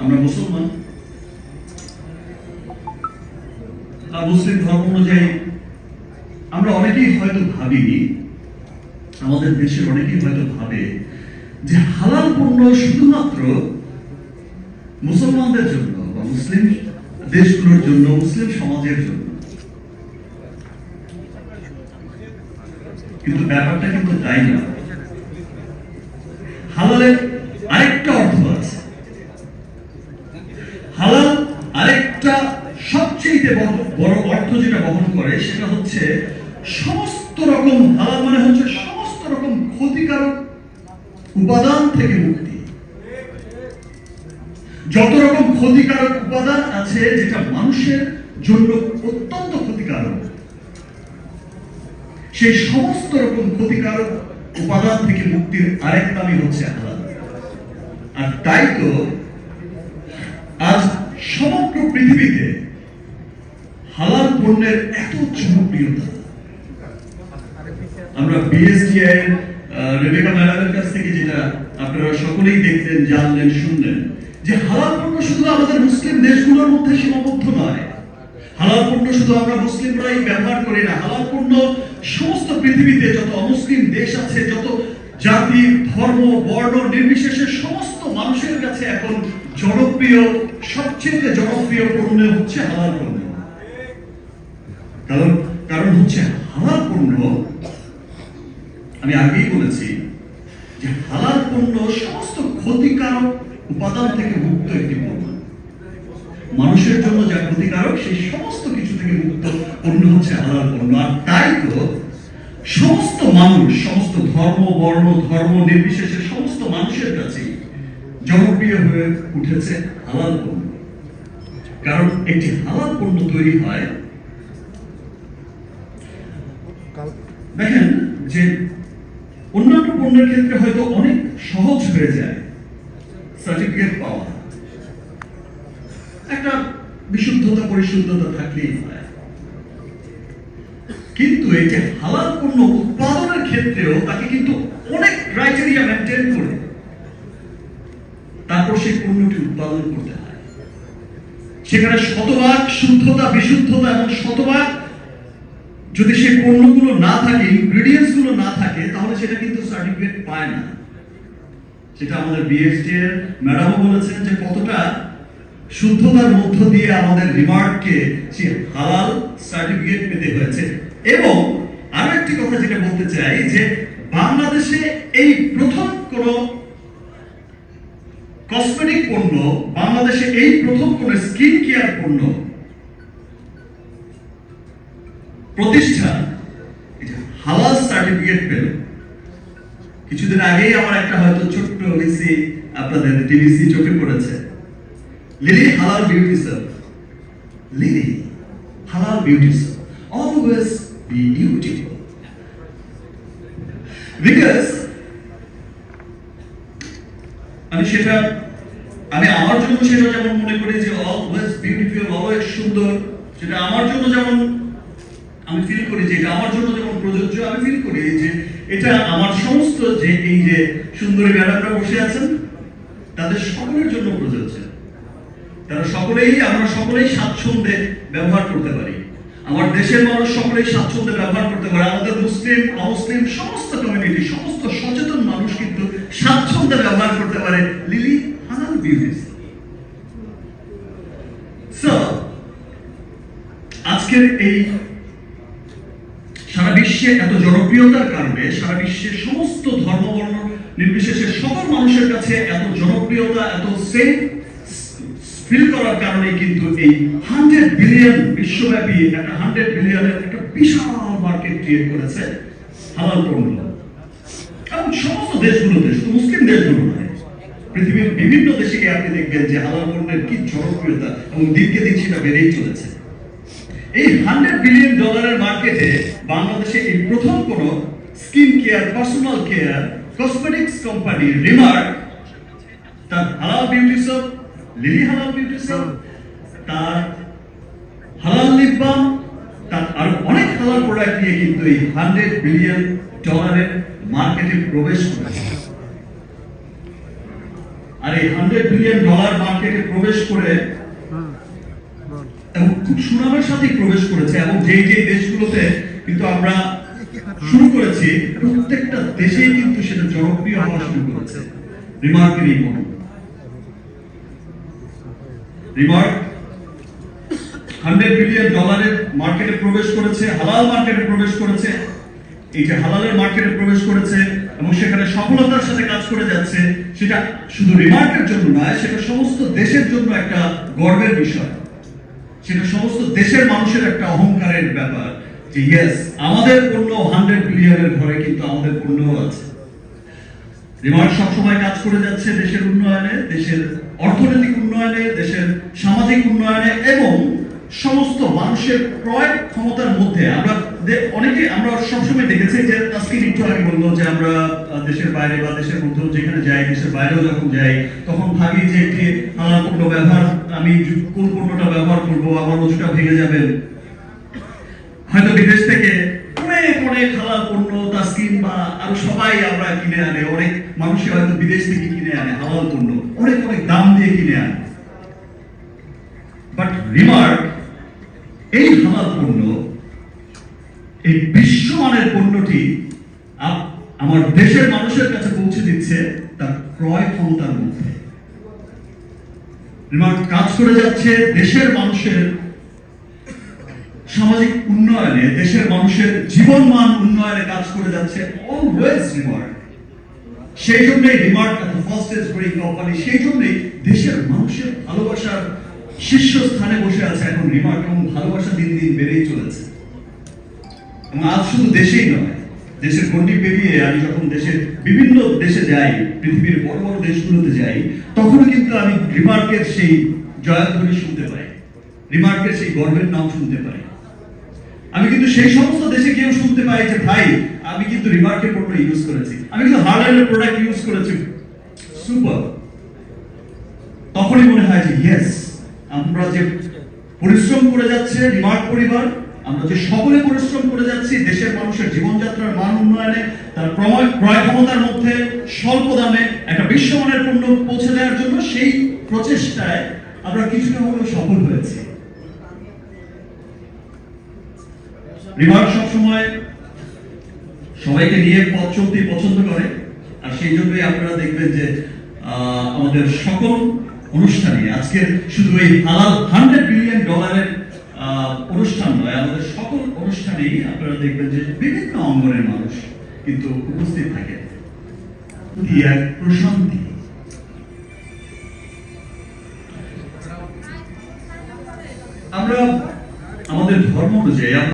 আমরা মুসলমান। আর মুসলিম ধর্ম অনুযায়ী আমরা অনেকেই হয়তো ভাবিনি আমাদের দেশের অনেকেই হয়তো ভাবে যে হালাল পণ্য শুধুমাত্র মুসলমানদের জন্য বা মুসলিম দেশগুলোর জন্য, মুসলিম সমাজের জন্য। কিন্তু ব্যাপারটা কিন্তু তাই না। হালালের আরেকটা অর্থ আছে হালাল আরেকটা সবচেয়ে বড় অর্থ যেটা বহন করে, সেটা হচ্ছে সমস্ত রকম হালাল মানে হচ্ছে সমস্ত রকম ক্ষতিকারক উপাদান থেকে মুক্তি। যত রকম ক্ষতিকারক উপাদান আছে, যেটা মানুষের জন্য অত্যন্ত ক্ষতিকারক, সেই সমস্ত রকম ক্ষতিকারক উপাদান থেকে মুক্তির আরেক নামই হচ্ছে হালাল আর তাই তো সমগ্র পৃথিবীতে হালাল পণ্যের এত জনপ্রিয়তা। আমরা বিএসটিআই রেবেকা ম্যাডামের কাছ থেকে যেটা আপনারা সকলেই দেখলেন, জানলেন, শুনলেন, যে হালাল পণ্য শুধু আমাদের মুসলিম দেশগুলোর মধ্যে সীমাবদ্ধ নয়। হালাল পণ্য শুধু আমরা মুসলিমরাই ব্যবহার করি না। হালাল পণ্য সমস্ত পৃথিবীতে যত অমুসলিম দেশ আছে, যত জাতি, ধর্ম, বর্ণ, নির্বিশেষে সমস্ত মানুষের কাছে এখন জনপ্রিয়, সবচেয়ে জনপ্রিয় পণ্য হচ্ছে হালাল পণ্য। কারণ কারণ হচ্ছে হালাল পণ্য, আমি আগেই বলেছি যে হালাল পণ্য সমস্ত ক্ষতিকারক উপাদান থেকে মুক্ত একটি পণ্য। মানুষের জন্য যা ক্ষতিকারক, সেই সমস্ত কিছু থেকে মুক্ত পণ্য হচ্ছে হালাল পণ্য। আর তাই তো সমস্ত মানুষ, সমস্ত ধর্ম, বর্ণ, ধর্ম নির্বিশেষে সমস্ত মানুষের কাছে জনপ্রিয় হয়ে উঠেছে হালাল পণ্য। কারণ একটি হালাল পণ্য তৈরি হয় দেখেন যে অন্যান্য পণ্যের ক্ষেত্রে হয়তো অনেক সহজ হয়ে যায় সার্টিফিকেট পাওয়া। একটা বিশুদ্ধতা, পরিশুদ্ধতা থাকলেই হয়। কিন্তু এই যে হালাল পণ্য উৎপাদনের ক্ষেত্রেও তাকে কিন্তু অনেক ক্রাইটেরিয়া মেনটেন করে তারপর সেই পণ্যটি উৎপাদন করতে হয়। সেখানে শতভাগ শুদ্ধতা, বিশুদ্ধতা এবং শতভাগ যদি সেই পণ্যগুলো না থাকে ইনগ্রেডিয়েন্টসগুলো না থাকে, তাহলে সেটা কিন্তু সার্টিফিকেট পায় না। সেটা আমাদের বিএসটি এর ম্যাডামও বলেছেন যে কতটা শুদ্ধতার মধ্য দিয়ে আমাদের রিমার্ককে সে হালাল সার্টিফিকেট পেতে হয়েছে। এবং আরও একটি কথা যেটা বলতে চাই যে বাংলাদেশে এই প্রথম কোন কসমেটিক পণ্য, বাংলাদেশে এই প্রথম কোন স্কিন কেয়ার পণ্য প্রতিষ্ঠান হালাল সার্টিফিকেট পেল। কিছুদিন আগেই আমার একটা হয়তো ছোট্ট লিসি আপনাদের টিভিসি চোখে পড়েছে। Lily halal beauty serve Lily halal beauty serve always be beautiful because আমি সেটা, আমি আমার জন্য সেটা যেমন মনে করি যে অলওয়েজ বিউটিফুল অলওয়েজ সুন্দর, সেটা আমার জন্য যেমন আমি ফিল করি যে, এটা আমার জন্য যেমন প্রযোজ্য, আমি ফিল করি যে, এটা আমার সমস্ত যে, এই যে সুন্দরী ম্যাডামরা বসে আছেন, তাদের সকলের জন্য প্রযোজ্য। তারা সকলেই, আমরা সকলেই স্বাচ্ছন্দ্যে ব্যবহার করতে পারি। আমার দেশের মানুষ সকলেই স্বাচ্ছন্দ্যে ব্যবহার করতে পারে। আমাদের মুসলিম, অমুসলিম, সমস্ত কমিউনিটি সমস্ত সচেতন মানুষ কিন্তু স্বাচ্ছন্দ্যে ব্যবহার করতে পারে লিলি হালাল বিউটিস আজকের এই সারা বিশ্বে এত জনপ্রিয়তার কারণে সারা বিশ্বের সমস্ত ধর্মবর্ণ নির্বিশেষে সকল মানুষের কাছে এত জনপ্রিয়তা, এত সেফ ফিল করার কারণে কিন্তু এই হান্ড্রেড বিলিয়ন বিশ্বব্যাপী, একটা হান্ড্রেড বিলিয়নের একটা বিশাল মার্কেট ক্রিয়েট করেছে হালাল পণ্য। এবং সমস্ত দেশগুলোতে শুধু মুসলিম দেশগুলো পৃথিবীর বিভিন্ন দেশে গিয়ে আপনি দেখবেন যে হালাল পণ্যের কি জনপ্রিয়তা এবং দিনকে দিন সেটা বেড়েই চলেছে। এই হান্ড্রেড বিলিয়ন ডলারের মার্কেটে বাংলাদেশে এই প্রথম কোন skin care personal care cosmetics company Remark তার halal beauty soap Lily halal beauty soap তার হালাল লিপ তার আরও অনেক হালাল প্রোডাক্ট নিয়ে কিন্তু এই হান্ড্রেড বিলিয়ন ডলারের মার্কেটে প্রবেশ করেছে। আর এই হান্ড্রেড বিলিয়ন ডলার মার্কেটে প্রবেশ করে এবং খুব সুনামের সাথে প্রবেশ করেছে এবং যেই যেই দেশগুলোতে কিন্তু আমরা শুরু করেছি প্রত্যেকটা দেশেই কিন্তু সেটা জনপ্রিয় হওয়া শুরু করেছে। রিমার্কের এই মডেল রিমার্ক হান্ড্রেড বিলিয়ন ডলারের মার্কেটে প্রবেশ করেছে হালাল মার্কেটে প্রবেশ করেছে এই যে হালালের মার্কেটে প্রবেশ করেছে এবং সেখানে সফলতার সাথে কাজ করে যাচ্ছে, সেটা শুধু রিমার্কের জন্য নয়, সেটা সমস্ত দেশের জন্য একটা গর্বের বিষয়। সেটা সমস্ত দেশের মানুষের একটা অহংকারের ব্যাপার যে ইয়েস আমাদের পণ্য হান্ড্রেড বিলিয়নের ঘরে কিন্তু আমাদের পণ্যও আছে। রিমার্ক সবসময় কাজ করে যাচ্ছে দেশের উন্নয়নে, দেশের অর্থনৈতিক উন্নয়নে, দেশের সামাজিক উন্নয়নে এবং সমস্ত মানুষের ক্রয় ক্ষমতার মধ্যে আমরা অনেকে আমরা সবসময় দেখেছি যে তাস্কিন একটু আগে বলল যে আমরা দেশের বাইরে বা দেশের মধ্যেও যেখানে যাই, দেশের বাইরেও যখন যাই, তখন ভাবি যে একটি পণ্য ব্যবহার, আমি কোন পণ্যটা ব্যবহার করব, আমার রোজটা ভেঙে যাবে? হয়তো বিদেশ থেকে অনেক অনেক পণ্য, তাস্কিন বা আরও সবাই আমরা কিনে আনে, অনেক মানুষই হয়তো বিদেশ থেকে কিনে আনে হালাল পণ্য, অনেক অনেক দাম দিয়ে কিনে আনে। বাট রিমার্ক এই হালাল পণ্য, এই বিশ্বমানের পণ্যটি আমার দেশের মানুষের কাছে পৌঁছে দিচ্ছে তার ক্রয় ক্ষমতার মধ্যে। কাজ করে যাচ্ছে দেশের মানুষের সামাজিক উন্নয়নে, দেশের মানুষের জীবনমান উন্নয়নে কাজ করে যাচ্ছে অলওয়েজ রিমার্ক সেই জন্যই রিমার্ক এত ফাস্টেস্ট গ্রোয়িং কোম্পানি সেই জন্যই দেশের মানুষের ভালোবাসার শীর্ষ স্থানে বসে আছে এখন রিমার্ক এবং ভালোবাসা দিন দিন বেড়েই চলেছে। এবং আজ শুধু দেশেই নয়, দেশের গণ্ডি পেরিয়ে আমি যখন দেশের বিভিন্ন দেশে যাই, পৃথিবীর বড় বড় দেশগুলোতে যাই তখন কিন্তু আমি রিমার্কের সেই জয়ধ্বনি শুনতে পাই, রিমার্কের সেই গর্বের নাম শুনতে পাই। আমি কিন্তু সেই সমস্ত দেশে গিয়েও শুনতে পাই যে, ভাই, আমি কিন্তু রিমার্কের পণ্য ইউজ করেছি। আমি কিন্তু হার্ডওয়্যারের প্রোডাক্ট ইউজ করেছি। সুপার তখনই মনে হয় যে ইয়েস আমরা যে পরিশ্রম করে যাচ্ছে রিমার্ক পরিবার, আমরা যে সকলে পরিশ্রম করে যাচ্ছি, দেশের মানুষের জীবনযাত্রার মান উন্নয়নে, তার ক্রয় ক্রয় ক্ষমতার মধ্যে স্বল্প দামে একটা বিশ্বমানের পণ্য পৌঁছে দেওয়ার জন্য সেই প্রচেষ্টায় আমরা কিছুটা হলেও সফল হয়েছি। রিমার্ক সবসময় সবাইকে নিয়ে পথ চলতে পছন্দ করে, আর সেই জন্যই আপনারা দেখবেন যে আমাদের সকল অনুষ্ঠানে আজকে শুধু এই হালাল হান্ড্রেড বিলিয়ন ডলারের অনুষ্ঠান নয়, আমাদের সকল অনুষ্ঠানেই আপনারা দেখবেন যে বিভিন্ন অঙ্গনের মানুষ কিন্তু উপস্থিত থাকে এক প্রশান্তি। আমরা আমাদের ধর্ম অনুযায়ী